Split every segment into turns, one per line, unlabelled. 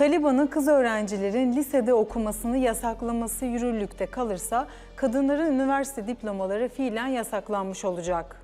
Taliban'ın kız öğrencilerin lisede okumasını yasaklaması yürürlükte kalırsa kadınların üniversite diplomaları fiilen yasaklanmış olacak.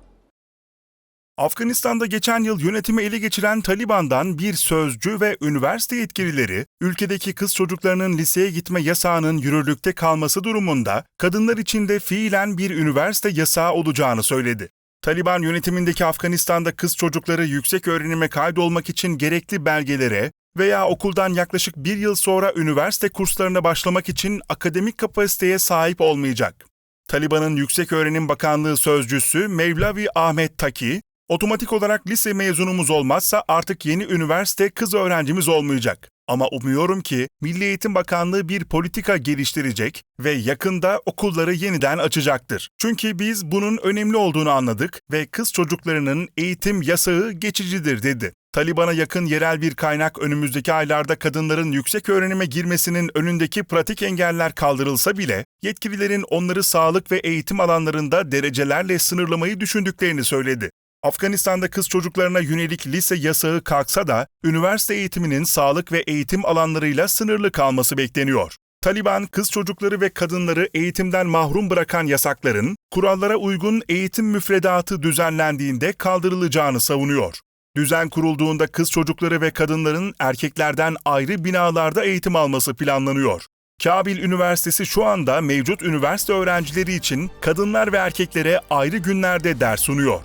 Afganistan'da geçen yıl yönetimi ele geçiren Taliban'dan bir sözcü ve üniversite yetkilileri, ülkedeki kız çocuklarının liseye gitme yasağının yürürlükte kalması durumunda kadınlar için de fiilen bir üniversite yasağı olacağını söyledi. Taliban yönetimindeki Afganistan'da kız çocukları yüksek öğrenime kaydolmak için gerekli belgelere veya okuldan yaklaşık bir yıl sonra üniversite kurslarına başlamak için akademik kapasiteye sahip olmayacak. Taliban'ın Yüksek Öğrenim Bakanlığı sözcüsü Mevlavi Ahmet Taki, otomatik olarak lise mezunumuz olmazsa artık yeni üniversite kız öğrencimiz olmayacak. Ama umuyorum ki Milli Eğitim Bakanlığı bir politika geliştirecek ve yakında okulları yeniden açacaktır. Çünkü biz bunun önemli olduğunu anladık ve kız çocuklarının eğitim yasağı geçicidir dedi. Taliban'a yakın yerel bir kaynak önümüzdeki aylarda kadınların yüksek öğrenime girmesinin önündeki pratik engeller kaldırılsa bile yetkililerin onları sağlık ve eğitim alanlarında derecelerle sınırlamayı düşündüklerini söyledi. Afganistan'da kız çocuklarına yönelik lise yasağı kalksa da üniversite eğitiminin sağlık ve eğitim alanlarıyla sınırlı kalması bekleniyor. Taliban, kız çocukları ve kadınları eğitimden mahrum bırakan yasakların, kurallara uygun eğitim müfredatı düzenlendiğinde kaldırılacağını savunuyor. Düzen kurulduğunda kız çocukları ve kadınların erkeklerden ayrı binalarda eğitim alması planlanıyor. Kabil Üniversitesi şu anda mevcut üniversite öğrencileri için kadınlar ve erkeklere ayrı günlerde ders sunuyor.